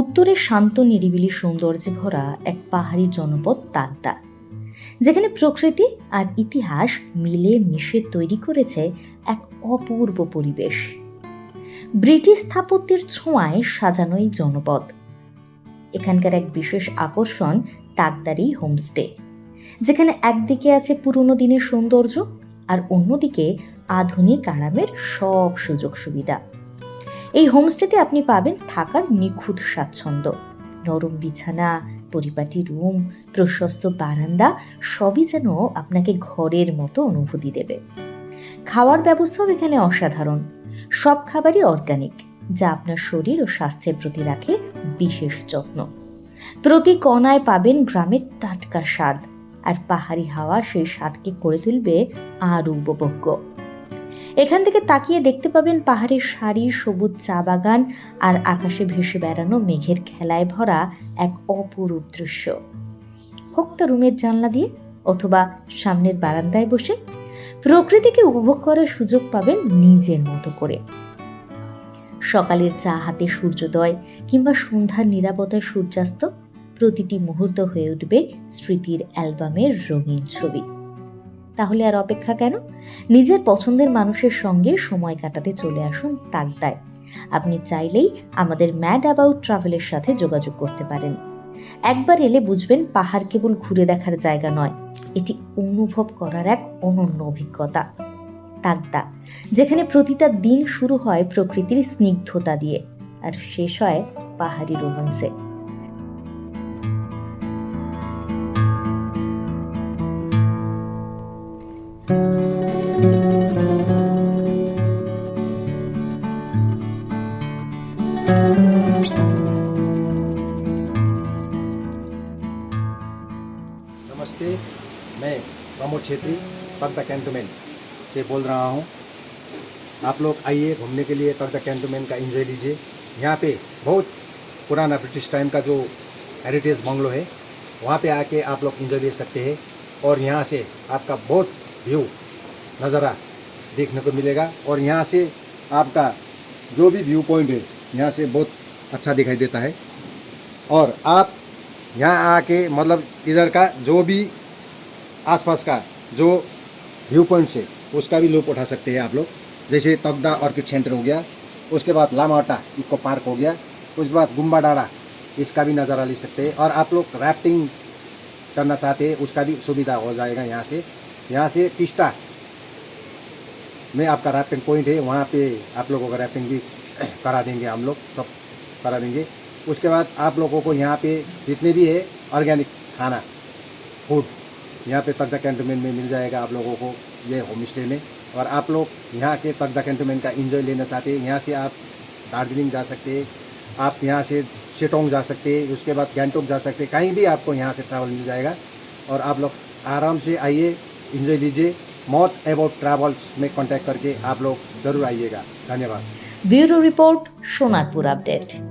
উত্তরে শান্ত, নিরিবিলি সৌন্দর্যে ভরা এক পাহাড়ি জনপদ তাকদা, যেখানে প্রকৃতি আর ইতিহাস মিলে মিশে তৈরি করেছে এক অপূর্ব পরিবেশ। ব্রিটিশ স্থাপত্যের ছোঁয়ায় সাজানো এই জনপদ। এখানকার এক বিশেষ আকর্ষণ তাকদারি হোমস্টে, যেখানে একদিকে আছে পুরনো দিনের সৌন্দর্য আর অন্যদিকে আধুনিক আরামের সব সুযোগ সুবিধা এই হোমস্টেতে আপনি পাবেন থাকার নিখুঁত স্বাচ্ছন্দ্য। নরম বিছানা, পরিপাটি রুম, প্রশস্ত বারান্দা, সবই যেন আপনাকে ঘরের মতো অনুভূতি দেবে। খাওয়ার ব্যবস্থাও এখানে অসাধারণ। সব খাবারই অর্গানিক যা আপনার শরীর ও স্বাস্থ্যের প্রতি রাখে বিশেষ যত্ন। প্রতি কণায় পাবেন গ্রামের টাটকা স্বাদ, আর পাহাড়ি হাওয়া সেই স্বাদকে করে তুলবে আরও উপভোগ্য। এখান থেকে তাকিয়ে দেখতে পাবেন পাহাড়ের সারি, সবুজ চা বাগান আর আকাশে ভেসে বেড়ানো মেঘের খেলায় ভরা এক অপরূপ দৃশ্য। হোক তা রুমের জানলা দিয়ে অথবা সামনের বারান্দায় বসে প্রকৃতিকে উপভোগ করার সুযোগ পাবেন নিজের মতো করে। সকালের চা হাতে সূর্যোদয় কিংবা সন্ধ্যার নিরাপত্তায় সূর্যাস্ত প্রতিটি মুহূর্ত হয়ে উঠবে স্মৃতির অ্যালবামের রঙিন ছবি। তাহলে আর অপেক্ষা কেন? নিজের পছন্দের মানুষের সঙ্গে সময় কাটাতে চলে আসুন তাগদায় আপনি চাইলেই আমাদের ম্যাড অ্যাবাউট ট্রাভেলের সাথে যোগাযোগ করতে পারেন। একবার এলে বুঝবেন পাহাড় কেবল ঘুরে দেখার জায়গা নয়, এটি অনুভব করার এক অনন্য অভিজ্ঞতা। তাগদা, যেখানে প্রতিটা দিন শুরু হয় প্রকৃতির স্নিগ্ধতা দিয়ে, আর শেষ হয় পাহাড়ি রোমান্সে। नमस्ते, मैं प्रमोद छेत्री तगदा कैंटोमेंट से बोल रहा हूँ। आप लोग आइए घूमने के लिए तगदा कैंटोमेंट का एंजॉय लीजिए। यहाँ पे बहुत पुराना ब्रिटिश टाइम का जो हेरिटेज बंगलो है, वहाँ पे आके आप लोग एंजॉय ले सकते हैं और यहाँ से आपका बहुत व्यू नज़ारा देखने को मिलेगा और यहाँ से आपका जो भी व्यू पॉइंट है, यहाँ से बहुत अच्छा दिखाई देता है। और आप यहाँ आके मतलब इधर का जो भी आसपास का जो व्यू पॉइंट्स है उसका भी लुप उठा सकते हैं आप लोग। जैसे तगदा ऑर्किड सेंटर हो गया, उसके बाद लामाटा, इको पार्क हो गया, उसके बाद गुम्बा डाड़ा इसका भी नज़ारा ले सकते हैं। और आप लोग राफ्टिंग करना चाहते हैं, उसका भी सुविधा हो जाएगा यहाँ से। यहाँ से टिस्टा में आपका राफ्टिंग पॉइंट है, वहाँ पे आप लोगों का राफ्टिंग भी करा देंगे हम लोग, सब करा देंगे। उसके बाद आप लोगों को यहाँ पे जितने भी है ऑर्गेनिक खाना फ़ूड यहाँ पे तकदा कैंटोनमेंट में मिल जाएगा आप लोगों को, ये होम स्टे में। और आप लोग यहाँ के तकदा कैंटोनमेंट का इन्जॉय लेना चाहते हैं, यहाँ से आप दार्जिलिंग जा सकते आप यहाँ से शिटोंग जा सकते उसके बाद गैंगटोक जा सकते कहीं भी आपको यहाँ से ट्रैवल मिल जाएगा। और आप लोग आराम से आइए इन्जॉय लीजिए मौत अबाउट ट्रैवल्स में कॉन्टैक्ट करके आप लोग ज़रूर आइएगा। धन्यवाद। Bureau report Sonathpur update.